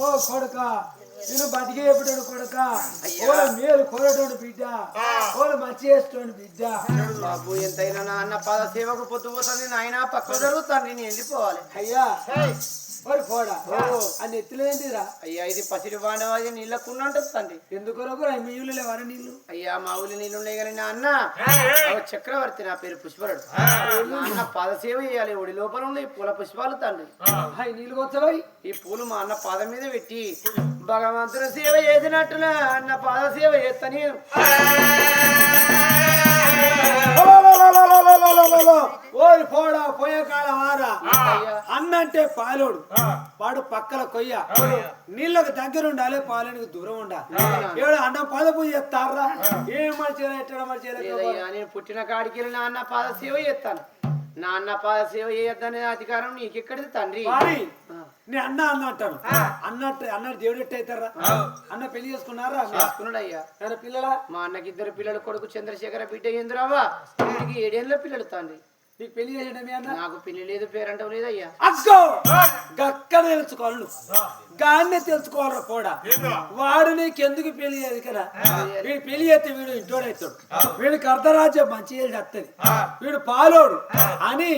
ఓ కొడుక నేను బతికేపుటాడు కొడుక. ఓ మేలు కోరటోడు బిడ్డ. ఓ మంచి చేసేటోడు బిడ్డ. బాబు ఎంతైనా నా అన్న పాద సేవకు పొద్దు పోతుంది నాయన పక్క జరుగుతాను నేను వెళ్ళిపోవాలి. అయ్యా. అని ఎత్తులేంటిరా అయ్యా ఇది పసిడి బాండవాది నీళ్ళకున్నంటుంది తండ్రి. ఎందుకు మీ ఊళ్ళో లేవరా నీళ్ళు? అయ్యా మా ఊరి నీళ్ళు ఉన్నాయి కానీ నా అన్న చక్రవర్తి నా పేరు పుష్పరుడు. అన్న పాద సేవ చేయాలి ఒడి లోపల ఉన్నాయి పూల పుష్పాలు తండ్రి. నీళ్ళు వచ్చాయి ఈ పూలు మా అన్న పాదం మీద పెట్టి భగవంతుని సేవ చేసినట్టున అన్న పాద సేవ చేస్తని ఓరి పోడా పోయే కాలం అన్నంటే పాలోడు వాడు పక్కల కొయ్య నీళ్ళకు దగ్గర ఉండాలి పాలనికి దూరం ఉండాలి ఏడు అన్న పద పూజ చేస్తారా ఏం మంచిగా ఎట్టడం మంచిగా నేను పుట్టిన కాడికి వెళ్ళి అన్న పాద సేవ చేస్తాను నా అన్న పాద సేవ చేయొద్దనే అధికారం నీకెక్కడిది తండ్రి నీ అన్న అన్న అంటాను అన్నట్టు అన్నట్టు దేవుడు ఎట్టు అవుతారా? అన్న పెళ్ళి చేసుకున్నారా? చేసుకున్నాడయ్యా. ఏమైనా పిల్లలా? మా అన్నకి ఇద్దరు పిల్లలు కొడుకు చంద్రశేఖర బిడ్డ ఎందురావా వీడికి ఏడేళ్ళ పిల్లలు తండ్రి. నీకు పెళ్ళి చేసాడు మీ అన్న? నాకు పిల్లి లేదు పేరంటం లేదయ్యా. అగ్గో! గక్కడ తెలుసుకోవాలి నువ్వు. గాన్నే తెలుసుకోవాలరా పోడా? వాడు నీకెందుకు పెళ్ళి చేయదు కదా? వీడు పెళ్ళి చేస్తే వీడు ఇంటోడైతాడు వీడికి అర్ధరాజ్యం మంచి చేసి వస్తుంది వీడు పాలోడు. అని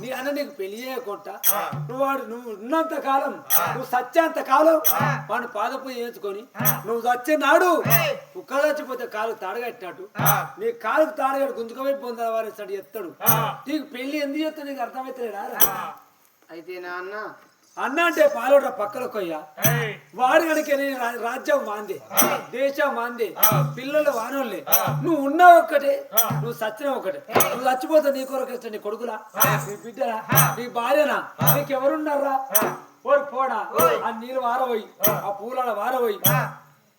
నీ అన్న నీకు పెళ్ళి చేయకుండా నువ్వు వాడు నువ్వు ఉన్నంత కాలం నువ్వు సత్యంత కాలం వాడిని పాదపు చేసుకొని నువ్వు చచ్చే నాడు కుక్క చచ్చిపోతే కాలు తాడగట్టినట్టు నీ కాలుకు తాడగట్టు గుంజుకపోయి పొందాలి వారి సడి ఎత్తాడు. నీకు పెళ్ళి ఎందుకు చేస్తా నీకు అర్థమవుతలేడా అయితే నా అన్న అన్న అంటే పాలోట పక్కల కొయ్య వాడు కనుక రాజ్యం మాందే దేశం మాందే పిల్లలు వానోళ్ళే. నువ్వు ఉన్నావు ఒక్కటే నువ్వు సచ్చిన ఒకటే. నువ్వు చచ్చిపోతే నీ కొరకు ఇష్టం నీ కొడుకులా? నీ బిడ్డరా నీ భార్యనా? నీకెవరున్నారా? ఓరి పోడా. ఆ నీళ్ళు వారబోయి ఆ. పూల వారబోయి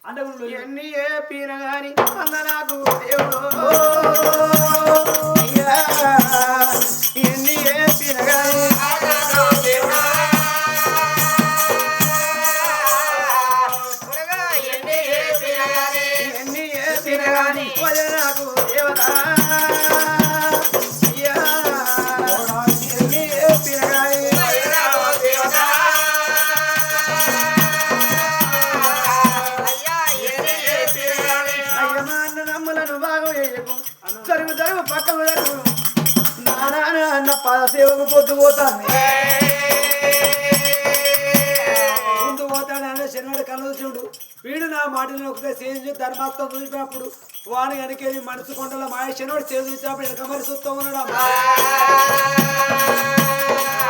అంటే ఎన్ని ఏ పీన గాని అన్న నాకు దేవుడు అయ్యా, ఎన్ని ఏ మాటలను ఒకటే చేసి ధర్మాత్మ చూసినప్పుడు వాని వెనకేది మనసు కొండల మాయ శనివాడు చేసి చూసినప్పుడు వెనక మరి చూస్తూ ఉన్నాడు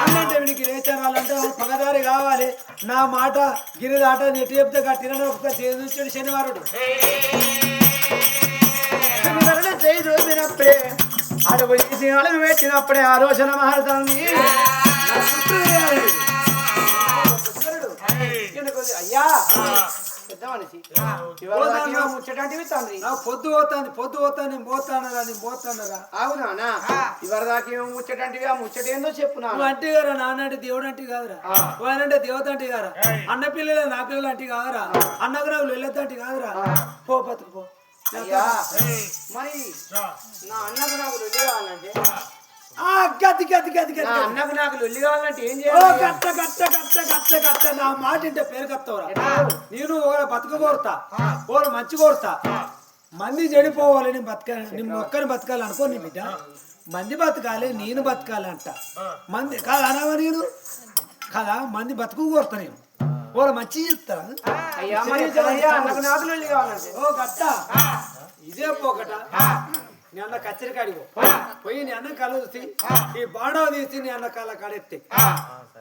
అన్నంటే వీడికి రేచారాలంటే పగదారి కావాలి. నా మాట గిరిదాట నెట్టి చెప్తే కట్టిన ఒక చేసి చూచాడు శనివారుడు. శనివారం చేయి చూపినప్పుడే అడుగు సింహాలను పెట్టినప్పుడే ఆలోచన అయ్యా పెద్ద మనిషి ముచ్చటంటివి తండ్రి పోతాను పొద్దు పోతాను పోతానరా నేను పోతానరా. అవునా ఇవాళ దాకా ఏమో ముచ్చటంటివి ఆ ముచ్చట ఏందో చెప్పు నువ్వు అంటే గారా నాన్న అంటే దేవుడు అంటే కాదురా. వానంటే దేవత అంటే కాదురా. అన్న పిల్లలే నా పిల్లలు అంటే కాదురా. నాకు వెళ్ళొద్దు అంటే కాదురా. పో బతుకు పో. అయ్యా. మరి నా లొల్లి కావాలంటే? ఆ గతి గతి నా గతి. అన్నకు నాకు లొల్లి కావాలంటే ఏం ఓ చేయాలి? గట్ట గట్ట గట్ట గట్ట గట్ట నా మాట ఇంటే పేరు కత్తవరా? నేను ఒక బతుకు కోరుతా. ఓరు మంచి కోరుతా. మంది చెడిపోవాలి నేను బతకాలి నేను ఒక్కని బతకాలి అనుకో నీ బిడ్డ. మంది బతకాలి నేను బతకాలి అంట మంది కాదు అనవా నేను? కదా? మంది బతుకు కోరుతా నేను. ఓరు మంచి చెప్తారా అయ్యా నాకు లొల్లి కావాలంటే. ఓ గట్ట ఇదే పోకట. నీ అన్న కచ్చరి కాడికి పో. పోయి నీ అన్న కళ్ళు చూసి ఈ బాడవ తీసి నీ అన్న కళ్ళ కాడెత్తే.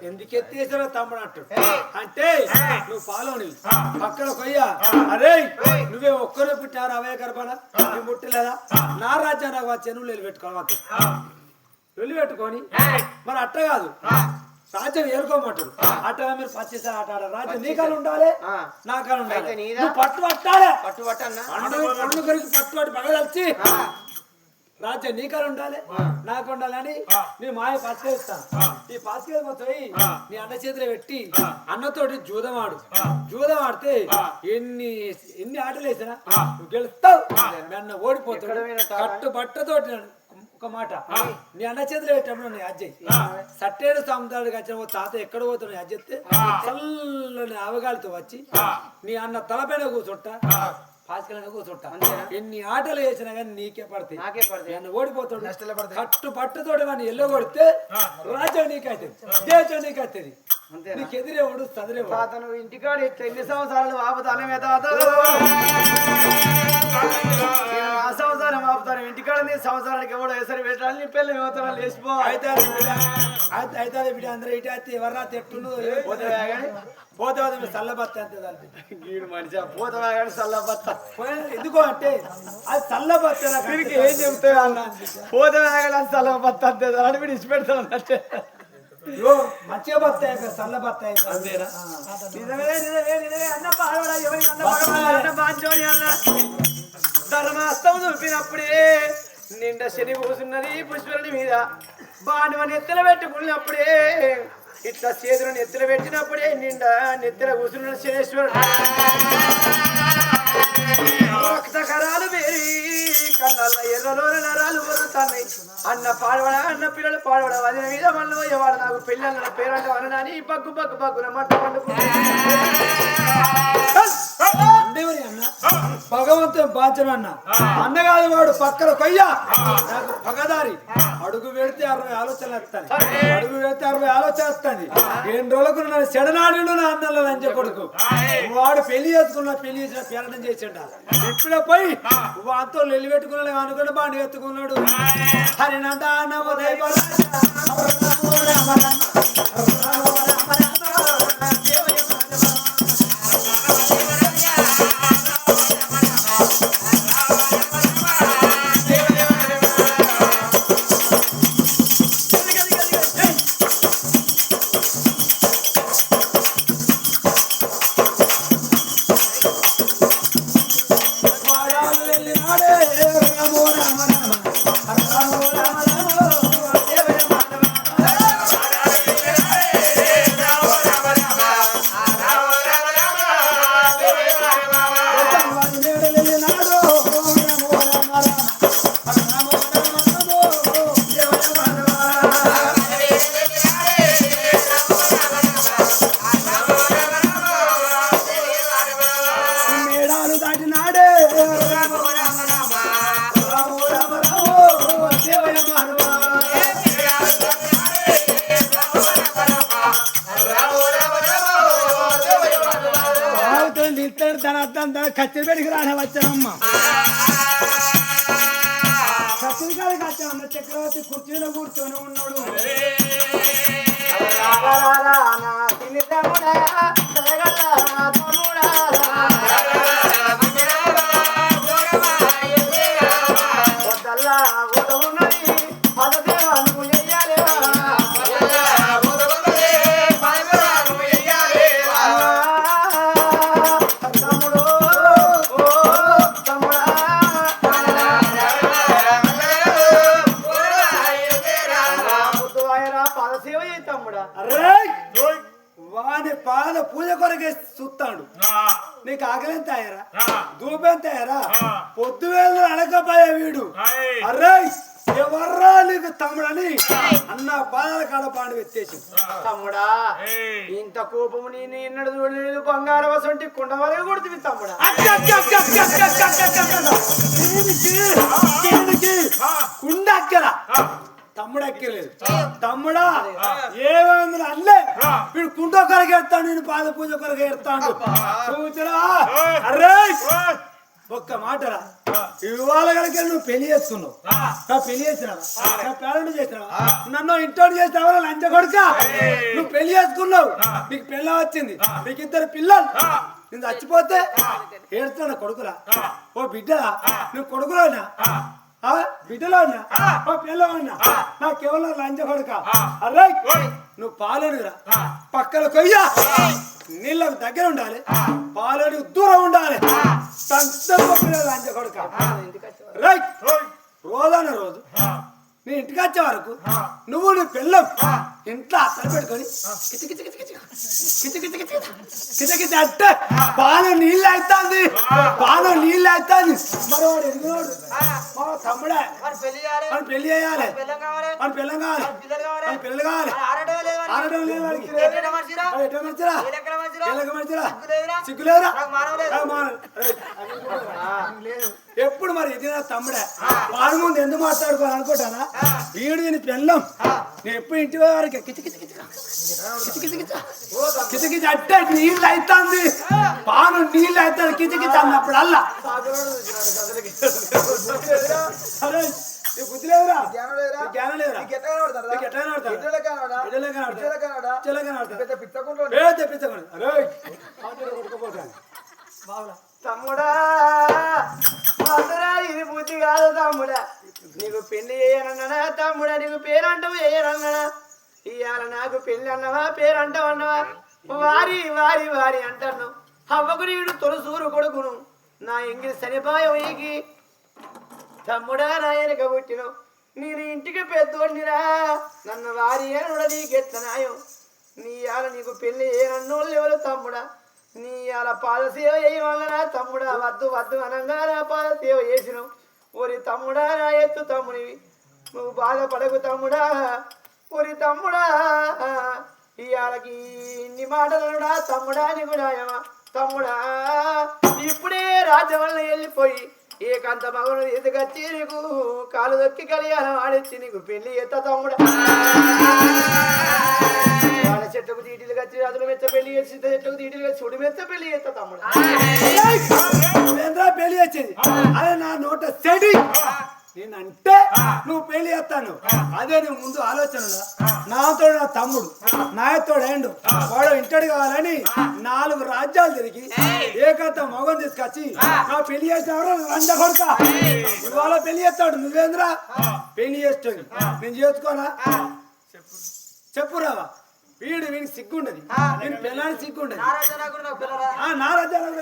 ఎందుకు ఎత్తేసారో తమ్ముడు అంటాడు. అంటే నువ్వు ఫాలో నీ పక్కన కొయ్యా. అరే నువ్వే ఒక్కరే పుట్టారు అవే గర్భన? నువ్వు ముట్టలేదా? నా రాజ్యం నాకు వచ్చే నువ్వు వెళ్ళి పెట్టుకోవాలి వెళ్ళి పెట్టుకొని మరి అట్ట కాదు. రాజ్యం ఏరుకోమంటాడు. అట్ట మీరు పచ్చిసారి ఆట ఆడారు రాజ్యం నీ కాలు ఉండాలి. నా కాలు ఉండాలి. పట్టు పట్టాలి. పట్టు పండు కొరికి పట్టు పట్టు పగలచ్చి రాజ్యం నీ కాలు ఉండాలి నాకు ఉండాలని నీ మాయ పసుకేస్తాను ఈ పసుకేది మొత్తం నీ అన్న చేతిలో పెట్టి అన్నతోటి జూదం ఆడు. జూదం ఆడితే ఎన్ని ఎన్ని ఆటలు వేసినా నువ్వు గెలుస్తావు. మీ అన్న ఓడిపోతాడు? కట్టు బట్టతోటి నన్ను ఒక్క మాట. నీ అన్న చేతిలో పెట్టినప్పుడు నీ అజ్జయ్ సట్టేడు సముద్రానికి వచ్చిన ఓ తాత ఎక్కడ పోతాడు నీ అజ్జెత్తే చల్లని అవగాలితో వచ్చి నీ అన్న తలపైన కూర్చుంటా. పాసికలంగా కూర్చుంటా. ఎన్ని ఆటలు వేసినా కానీ నీకే పడతాయి. నాకే పడతాయి. ఓడిపోతాడు. కట్టు పట్టుతోటి వాడిని ఎల్లో కొడితే రాజ్యం నీకైతుంది. దేశం నీకైతుంది. అంతేనా? నీకు ఎదిరేవాడు చదిరేవాడు నువ్వు ఇంటికాడ ఎన్ని సంవత్సరాలు ఆపుతానమే తాత? సంవత్సరం ఆపుతాను ఇంటికాడ నీ సంవత్సరానికి ఎవడో వేసరి పెట్టాలి నీ పెళ్ళి మేమవుతాను లేచిపో అయితే అయితే బిడ్డ అందరూ ఇటు అయితే పోతావా కానీ పోతే పోతే మీరు చల్లబత్త అంతే దానికి. గీడు మనిషి పోతావా కానీ చల్లబత్త ఎందుకో అంటే అది చల్లబత్త వీరికి ఏం చెబుతావు అన్న? పోతావా కానీ చల్లబత్త అంతే అని వీడు ఇచ్చి పెడతాను అంటే మంచిగా బత్త చల్లబత్త అంతేనా? నిజమే నిజమే నిజమే. అన్న పాడవడా ఎవరి అన్న పాడవడా? అన్న బాంచోని అన్న. ధర్మాస్తం చూపినప్పుడే నిండా శని కూసున్నది పుష్పరుని మీద. బాణువని ఎత్తుల పెట్టుకున్నప్పుడే ఇట్లా చేతులను ఎత్తుల పెట్టినప్పుడే నిండా నిద్ర కూసున్న శనేశ్వరుడు. రక్తకరాలు వేరి కళ్ళల్ల ఎర్రలో నరాలు వదులుతాయి అన్న పాడవడ అన్న పిల్లలు పాడవడ వదిన మీద మళ్ళీ పోయేవాడు నాకు పిల్లల పేరంట అనడాని బగ్గు బగ్గు బగ్గున మంట దేవుని అన్న. భగవంతుని బాధ్యన అన్న. అన్నగాది వాడు పక్కన కొయ్య. నాకు పగదారి. అడుగు పెడితే అరవై ఆలోచనలు వస్తాయి. అడుగు పెడితే అరవై ఆలోచన వస్తుంది రెండు రోజులకు నన్ను చెడనాడు నా అన్నల లంచ కొడుకు. వాడు పెళ్ళి చేసుకున్న పెళ్ళి చేసిన పేరటం చేసిండ. ఇప్పుడే పోయి వాతో నెల్లి పెట్టుకున్నాడు అనుకుంటే బాండి ఎత్తుకున్నాడు హరినంట అన్న దైవ వచ్చానమ్మ కుర్చీలో కూర్చొని ఉన్నాడు. అయ్యారా పొద్దు వేలు అడగపోయా వీడు అరే ఎవర్రా నీకు తమ్ముడని అన్న పాదాల కాడ పాండు ఎత్తేసి తమ్ముడా ఇంత కోపము నేను ఎన్నడు చూడలేదు బంగారం వసంటి కుండ వరకు కొడుతుంది తమ్ముడా కుండక్కల తమ్ముడు ఎక్కలేదు తమ్ముడా ఏమైంది అల్లే వీడు కుండ కొరకే ఎడతాడు నేను పాద పూజ కొరకే ఎడతాడు చూచరా అరే ఒక్క మాటరా ఇవాళ కనుక నువ్వు పెళ్ళి చేసుకున్నావు. నా పెళ్ళి చేసినావా? నా పేరెంట్ చేసినావా? నన్ను ఇంటోటి చేసినావా? లంచ కొడుక? నువ్వు పెళ్ళి చేసుకున్నావు. నీకు పిల్ల వచ్చింది. నీకు ఇద్దరు పిల్లలు. నేను చచ్చిపోతే ఏడుతున్నా కొడుకురా. ఓ బిడ్డరా నువ్వు కొడుకులోనా? ఆ. బిడ్డలోనా? ఓ పిల్లవన్నా నా కేవలం లంచ కొడుక. అరే నువ్వు పాలనురా పక్కన కొయ్యా. నీళ్ళకు దగ్గర ఉండాలి. పాలని దూరం ఉండాలి. కొడుక. రైట్. రోజాన రోజు నీ ఇంటికి వచ్చే వరకు నువ్వు నీ పిల్లం. ఇంట్లో అత్తలు పెట్టుకొని కిచి కిచి కిచి కిచి కిచి కిచి కిచి కిచి కిచి అంటే పాలు నీళ్ళు అవుతుంది పాలు నీళ్ళు అవుతుంది మరి వాడు ఎదిగినోడు మా తమ్ముడే పెళ్ళి చేయాలి మన పెళ్ళి చేయాలి పిల్లం కావాలి మన పిల్లం కావాలి పిల్లలు కావాలి మన పిల్లలు కావాలి ఆరటం లేదు వాడికి ఎట్లా మంచిరా ఎలాగ మంచిరా సిగ్గులేదురా? ఎప్పుడు మరి ఇది నా తమ్ముడే వాడి ముందు ఎందుకు మాట్లాడుకోవాలి అనుకుంటానా వీడు దీని పెళ్ళం నేను ఎప్పుడు ఇంటి వారికి కిచకిచ అంటే నీళ్ళు అవుతుంది పాను నీళ్ళు అవుతుంది కిచకిచ అన్నప్పుడు అల్లా. తమ్ముడా ఇది బుద్ధి కాదు తమ్ముడా. నీకు పెళ్ళి చేయనన్నా తమ్ముడా నీకు పేరంటావు చేయనన్నా ఇవాళ నాకు పెళ్ళి అన్నవా పేరంటావు అన్నవా? వారి వారి వారి అంటాను. అవ్వకు నీడు తొలసూరు కొడుకును. నా ఎంగిలి సరిపాయం ఈకి తమ్ముడా నా వెనక పుట్టిన నేను ఇంటికి పెద్దోడినిరా. నన్ను వారి ఏనుడ నీకెత్తనాయం నీ ఇవాళ నీకు పెళ్ళి ఏనన్నోళ్ళు ఎవరు తమ్ముడా? నీ ఇవాళ పాదసేవ చేయమన్నా తమ్ముడా? వద్దు వద్దు అనంగా నా పాదసేవ చేసినావు ఓరి తమ్ముడా నా ఎత్తు తమ్మునివి నువ్వు బాధపడకు తమ్ముడా ఓరి తమ్ముడా. ఇవాళకి ఇన్ని మాటలుడా తమ్ముడా నీకు న్యాయమా తమ్ముడా ఇప్పుడే రాజ్యం వల్ల వెళ్ళిపోయి ఏకంత మగను ఎదుగచ్చి నీకు కాలు దొక్కి కళ్యాణం ఆడిచ్చి నీకు పెళ్ళి ఎత్త తమ్ముడా. చెట్టుకు తీటిలు కచ్చి అదులు మెచ్చ పెళ్ళి చేసి చెట్టుకు తీటిలు కచ్చి సుడి మెచ్చ పెళ్ళి ఎత్త తమ్ముడా ఏంద్రా పెళ్ళి వచ్చేది అదే నా నోట చెడి నేనంటే నువ్వు పెళ్ళి చేస్తాను అదే నీ ముందు ఆలోచన? నాతో నా తమ్ముడు నాయతోడు ఏండు వాడు ఇంటడు కావాలని నాలుగు రాజ్యాలు తిరిగి ఏకత మగం తీసుకొచ్చి నా పెళ్ళి చేసినవరా రంజ కొడుక ఇవాళ పెళ్ళి చేస్తాడు నువ్వేంద్రా పెళ్ళి చేస్తాడు నేను చేసుకోనా చెప్పురావా వీడు వీడి సిగ్గుండదు వీడి పిల్లలు సిగ్గుండదు నారాజనగర్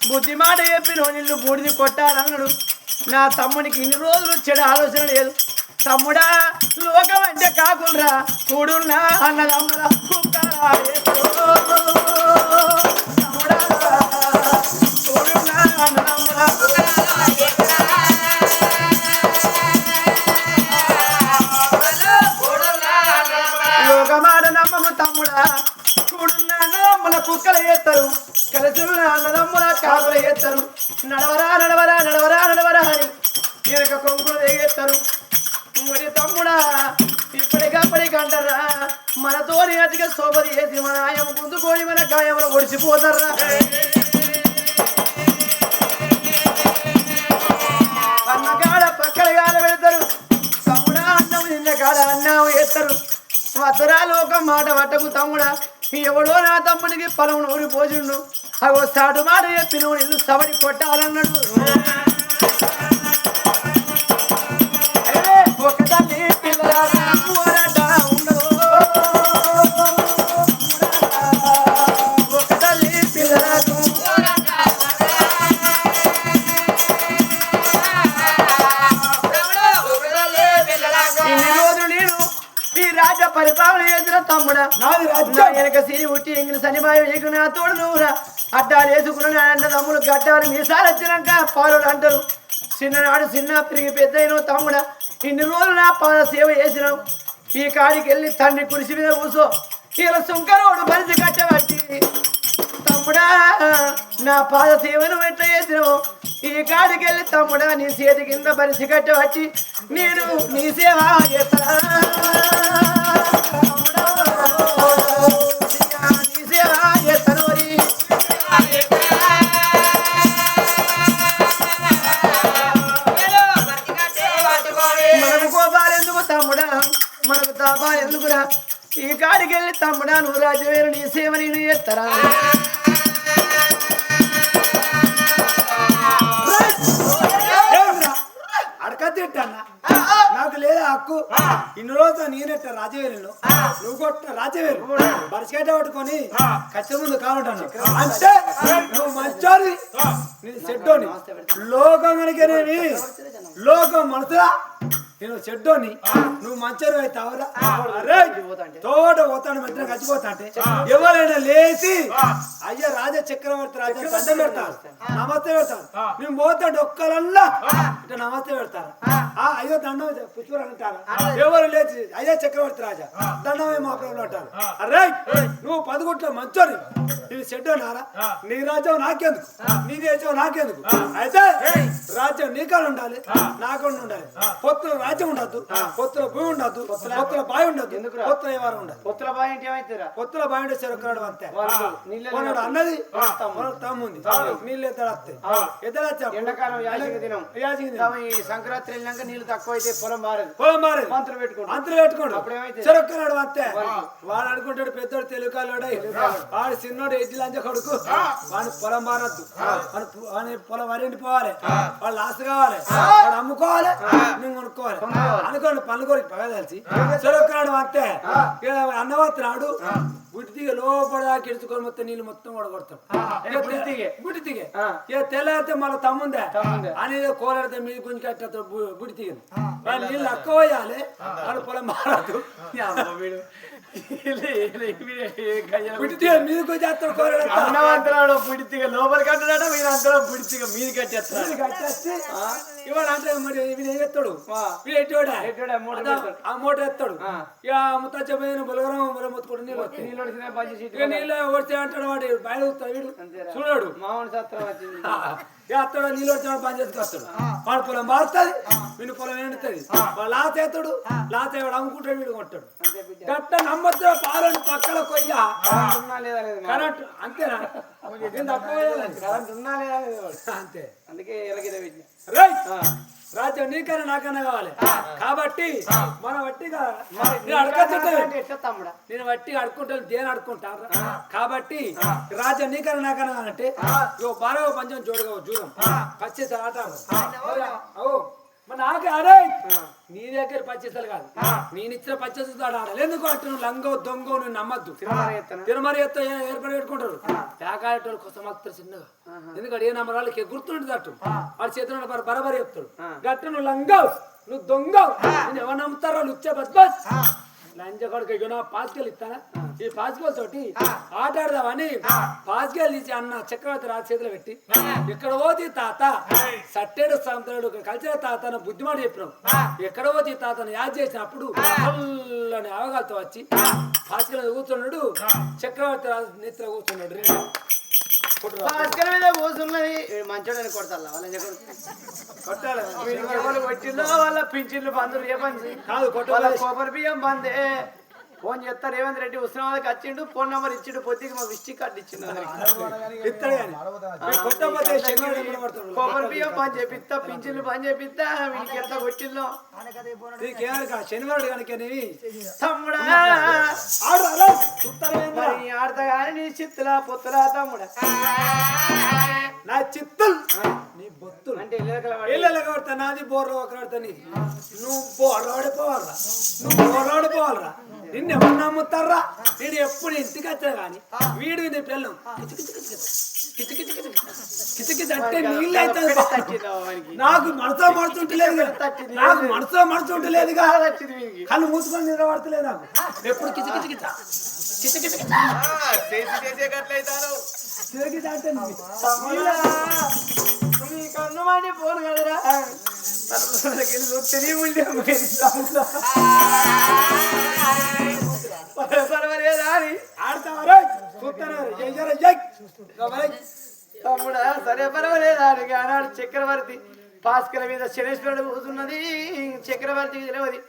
బుద్ధి మాట చెప్పిన నిన్ను బూడిది కొట్టాలన్నాడు. నా తమ్ముడికి ఇన్ని రోజులు చెడు ఆలోచన లేదు. తమ్ముడా లోకం అంటే కాకులరా కూడున్నా అన్నదమ్మురా కుక్కరా అన్నదమ్ముల కాపులు ఎత్తారు. నడవరా నడవరా నడవరా నడవరా అని వెనక కొంకులు ఎగేస్తారు మరి తమ్ముడా ఇప్పటికప్పటికంటారా అంటారా మనతోని అతిగా సోపది చేసి మన ఆయన గుందుకొని మన గాయములు ఒడిచిపోతారా అన్న కాడ పక్కన కాడ పెడతారు తమ్ముడా అన్నం నిన్న కాడ అన్నం వేస్తారు వసరాలు ఒక మాట పట్టకు తమ్ముడా. ఎవడో నా తమ్ముడికి పొలం నూరి పోజుండు అగో సాడు మాట చెప్పి నువ్వు నిన్ను సవడి కొట్టాలన్నాడు ఒకదాన్ని పిల్లరా పరిపాలన చేసిన తమ్ముడా. నాకు వెనక సిరి ఉట్టి ఇంగిన సనిమాయ నీకు నా తోడు నువ్వురా. అడ్డాలు వేసుకున్న అన్న తమ్ముడు గడ్డాలు మీసాలు వచ్చినాక పాలు అంటారు. చిన్ననాడు చిన్న పెరిగి పెద్దయిన తమ్ముడా ఇన్ని రోజులు నా పాద సేవ చేసినావు. ఈ కాడికి వెళ్ళి తండ్రి కురిసి మీద కూర్చో. ఇలా సుంకరోడు మనిషి కట్టబట్టి తమ్ముడా నా పాద సేవను ఎట్లా చేసినావు? ఈ కాడికి వెళ్ళి తమ్ముడా నీ చేతి కింద పరిచి కట్టబట్టి నేను నీ సేవ చేస్తా. కాడికి వెళ్ళి తమ్ముడా నువ్వు రాజవేరు నీ సేవ నేను చేస్తారా? నాకు లేదా హక్కు? ఇన్ని రోజులు నేనెట్ట రాజవేలు నువ్వు కొట్ట రాజవేలు బరిసిగడ్డ పట్టుకొని కచ్చ ముందు కావటాను అంటే నువ్వు మంచోని నేను చెడ్డోని లోకం కనుకనేవి లోకం మనసులా నేను చెడ్డోని. నువ్వు మంచోని అవుతావురా తోట పోతాడు మధ్యన చచ్చిపోతా అంటే. ఎవరైనా లేచి అయ్యా రాజ చక్రవర్తి రాజా దండం పెడతారు. నమస్తే పెడతారు. నేను పోతాడు ఒక్కరల్లా ఇట్లా నమస్తే పెడతారు. ఆ. అయ్యో దండం పుష్పరు అంటారు. ఎవరు లేచి అయ్యా చక్రవర్తి రాజా దండమే మా ప్రభులు అంటారు. అరే నువ్వు పదకొట్లో మంచోని నేను చెడ్డోనారా నీ రాజ్యం నాకెందుకు? నీ దేశం నాకెందుకు? అయితే రాజ్యం నీకాడ ఉండాలి నాకుండా ఉండాలి. పొత్తుల రాజ్యం ఉండద్దు పొత్తుల భూమి ఉండద్దు పొత్తుల బావి ఉండద్దు పొత్తుల వ్యవహారం ఉండదు. పొత్తుల బాయ్ ఇంటి ఏమైతుందిరా? పొత్తుల బావి ఉండే చెరుకున్నాడు అంతే మనోడు అన్నది తమ్ముంది నీళ్ళు ఎద్దడు వస్తాయి ఎద్దడు వచ్చా ఎండాకాలం యాసిక దినం. ఈ సంక్రాంతి వెళ్ళినాక నీళ్ళు తక్కువ అయితే పొలం మారదు. పొలం మారేది. మంత్రులు పెట్టుకుంటారు. అంతలు పెట్టుకోండు అప్పుడు ఏమైతే? చెరుకున్నాడు అంతే వాడు అనుకుంటాడు పెద్దోడు తెలుగు కాలోడై వాడు చిన్నోడు ఎడ్డి లంచ కొడుకు? వాడిని పొలం మారద్దు. వాడి పొలం వరిండి పోవాలి వాళ్ళు లాస్ట్ కావాలి. వాడు అమ్ముకోవాలి నేను కొనుక్కోవాలి. అనుకోండి పనులు కొరికి పగ తెలిసి చెరుకున్నాడు అంతే అన్నవత్తున్నాడు గుడి దిగ లోపల దాకా ఇడుచుకొని మొత్తం నీళ్ళు మొత్తం కూడా కొడతాడు. ఏ, గుడి దిగే? ఇక తెల్లారితే మళ్ళీ తమ్ముందే. అనేది కోలాడితే మీ గుంజి కట్టేస్తాడు గుడి దిగింది వాళ్ళు నీళ్ళు తక్కువ పోయాలి వాళ్ళు పొలం మారదు గుడి దిగ మీద గుంజి చేస్తాడు కోలాడు అన్నవంతరాడు పుడితిగా లోపలికి కట్టడాట మీరు అంతలో పుడితిగా మీది కట్టేస్తాడు కట్టేస్తే ఇవాడు అంటే మరి వీడు ఏం చేస్తాడు? ఆ. వీడు పెడతాడు. ఆ మూట ఎత్తాడు. ఇక ముత్తచ్చపోయిన బులగరం బుల ముత్తుకుంటూ నీళ్ళు వస్తాయి. నీళ్ళు వచ్చినా నీళ్ళు వస్తే అంటాడు వాడు. బయట వస్తాడు వీడు. చూడాడు. మామూలు సత్రం వచ్చింది. ఇక అత్తడు నీళ్ళు వచ్చాడు పని చేసుకొస్తాడు వాడు పొలం మారుతుంది వీడి పొలం ఎండుతుంది. వాడు లాత ఎత్తాడు లాత వాడు అమ్ముకుంటాడు వీడు కొంటాడు బిడ్డ. గట్ట నమ్మద్దు పాలని పక్కల కొయ్య. కరెంట్ అంతేనా. అంతే. అందుకే రాజ్యం నీకైనా నాకైనా కావాలి. కాబట్టి మనం వట్టిగా నేను తమ్ముడా? నేను వట్టిగా అడుకుంటాను దేని అడుకుంటాను కాబట్టి రాజ్యం నీకైనా నాకైనా కావాలంటే ఇగో బారవ పంచం జోడుగా జూరం పచ్చేసి ఆట ఓ నాకే అరే నీ దగ్గర పచ్చేసాలు కాదు. నేను ఇచ్చిన పచ్చేసి ఆడాలి ఎందుకు అంటే నువ్వు లంగో దొంగో నువ్వు నమ్మద్దు. తిరుమల ఎత్త ఏర్పడి పెట్టుకుంటారు. పేకాడేటోళ్ళు కోసం వస్తారు చిన్నగా. ఎందుకంటే ఏ నమ్మరు వాళ్ళకి గుర్తుంటుంది అట్టు వాడి చేతులు బర బరబరి చెప్తాడు. గట్ట నువ్వు లంగావు నువ్వు దొంగవు. నేను ఎవరు నమ్ముతారో వాళ్ళు ఇచ్చే బస్ లంచ కొడుకు ఇగో నా పాస్కెల్ ఇస్తానా? ఈ పాస్కెల్ తోటి ఆట ఆడదామని పాస్కెల్ ఇచ్చి అన్న చక్రవర్తి రాజు చేతిలో పెట్టి ఎక్కడ పోతే తాత సట్టేడు సంతడు కలిసిన తాత బుద్ధిమాట చెప్పినాం ఎక్కడ పోతే తాతను యాద్ చేసినప్పుడు చల్లని అవగాలతో వచ్చి పాస్కెల్ కూర్చున్నాడు. చక్రవర్తి రాజు నెత్తిలో కూర్చున్నాడు. భాస్కర్ మీద కూర్చున్నది మంచోడని కొడతారు వాళ్ళని కొట్టాలి? ఎవరు వాళ్ళ పింఛన్లు బంధువులు ఏ పని కాదు వాళ్ళ కొట్టాలి కొబ్బరి బియ్యం బందే ఫోన్ చేస్తా రేవంత్ రెడ్డి ఉస్మానాబాద్కి వచ్చిండు ఫోన్ నెంబర్ ఇచ్చిండు పొద్దుకి మా విస్టిక్ కార్డు ఇచ్చిండు? కొబ్బరి బియ్యం పని చేపిస్తా పింఛన్లు పని చేపిస్తా వీడికి ఎంత కొట్టిల్లో శనివారం కనుక తమ్ముడా. ఆడతా కానీ నీ చిత్తులా పొత్తులా తమ్ముడా. నా చిత్తులు. నీ బొత్తులు. అంటే ఇళ్ళ కొడతా నాది బోర్ర ఒక కొడతా నీది నువ్వు బోర్రాడిపోవాలరా నువ్వు బోర్రాడిపోవాలరా నిన్ను ఎవరు నమ్ముతారా? నేను ఎప్పుడు ఇంటికి వచ్చా కానీ వీడు నీ పిల్లం. కిచి కిచి కిచి కిచి కిచి అంటే నీళ్ళు వానికి? నాకు మనసులో మడుతుంటలేదు నాకు తట్టింది వీనికి. కళ్ళు మూసుకొని నిలబడతలేదు నాకు. ఎప్పుడు కిచి కిచి కిచ కిచి కిచి కిచ తిరిగి అంటే కన్ను మండి పోను కదరా. తెలియ అని తమ్ముడా సరే పర్వాలేదు ఆడికి ఆనాడు చక్రవర్తి భాస్కర మీద శనేశ్వరుడు పోతున్నది చక్రవర్తికి తెలియదు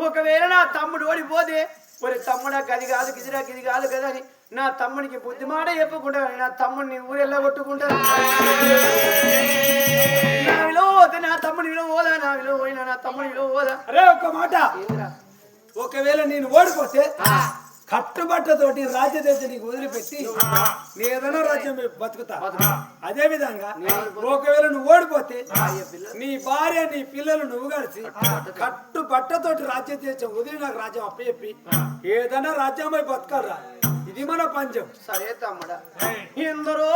ఒకవేళ నా తమ్ముడు ఓడిపోతే మరి తమ్ముడా గది కాదు గిదిరా గిది కాదు కదా అని నా తమ్మునికి బుద్ధి మాట చెప్పకుండా నా తమ్ముడిని ఊరెళ్ళగొట్టుకుంటారు నా విలువ పోతే నా తమ్ముడి విలువ పోదా నా విలువ పోయినా నా తమ్ముడి విలువ పోదా అరే ఒక్క మాట. ఒకవేళ నేను ఓడిపోతే కట్టుబట్టతోటి రాజ్యదేశం నీకు వదిలిపెట్టి నీ ఏదైనా రాజ్యం బతుకుతా. అదే విధంగా ఒకవేళ నువ్వు ఓడిపోతే నీ భార్య నీ పిల్లలు నువ్వు కలిసి కట్టు బట్టతోటి రాజ్యదేశం వదిలి నాకు రాజ్యం అప్పచెప్పి ఏదైనా రాజ్యమై బతకరా ఇది మన పంచం సరే తమ్ముడా. ఎందరో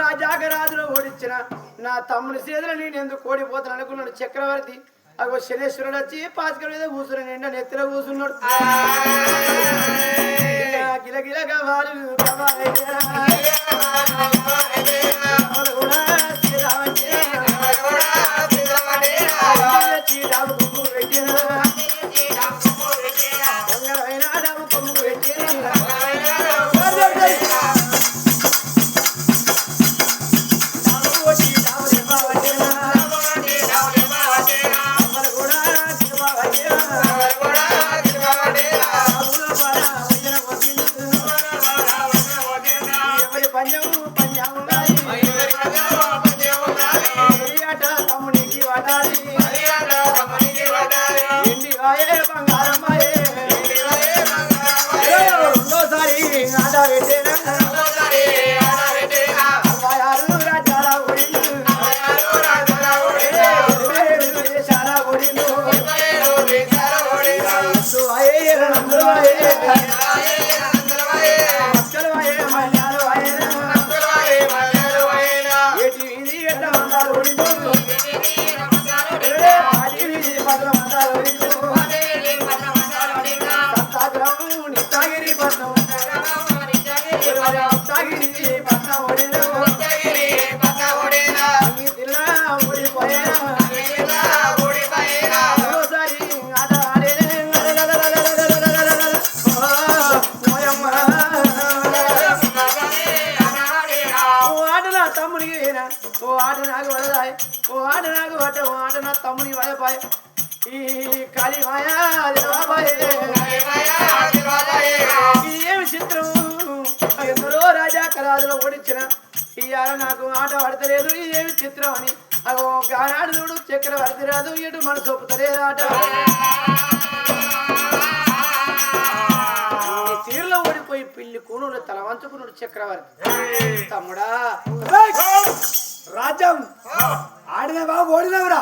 రాజాగరాజులు ఓడించిన నా తమ్ముని చేతులు నేను ఎందుకు ఓడిపోతాను అనుకున్నాడు చక్రవర్తి. అగో శనేశ్వరుడు వచ్చి పాతిక మీద కూర్చుని నిండా నెత్తిలో కూర్చున్నాడు. ఇలా గిలగిల గవాలు గవాలయ్యా. గవాలు వీధి ఎట్ట నాకు ఆట పడతలేదు ఏమి చిత్రం అని. అగో గానాడు చూడు చక్రవర్తి రాదు ఎటు మనసు ఒప్పుతలేదు ఆట. ఈ తీరులో ఓడిపోయి పిల్లి కూనుడు తల వంచుకున్నాడు చక్రవర్తి. తమ్ముడా. రేయ్! రాజ్యం ఆడినవా? ఓడినవరా?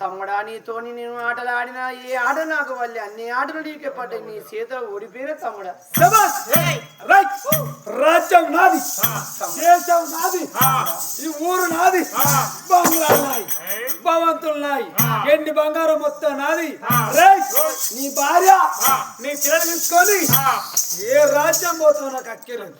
తమ్ముడా నీతోని నేను ఆటలు ఆడినా ఏ ఆట నాకు వల్లే? అన్ని ఆటలు నీకే పడ్డాయి. నీ చేతిలో ఓడిపోయిన తమ్ముడా. రాజ్యం నాది. దేశం నాది. ఈ ఊరు నాది. భవంతులు నాయి. ఎండి బంగారం మొత్తం నాది. నీ భార్య నీ పిల్లలు తీసుకొని ఏ రాజ్యం పోతావు నాకు కట్టుబట్ట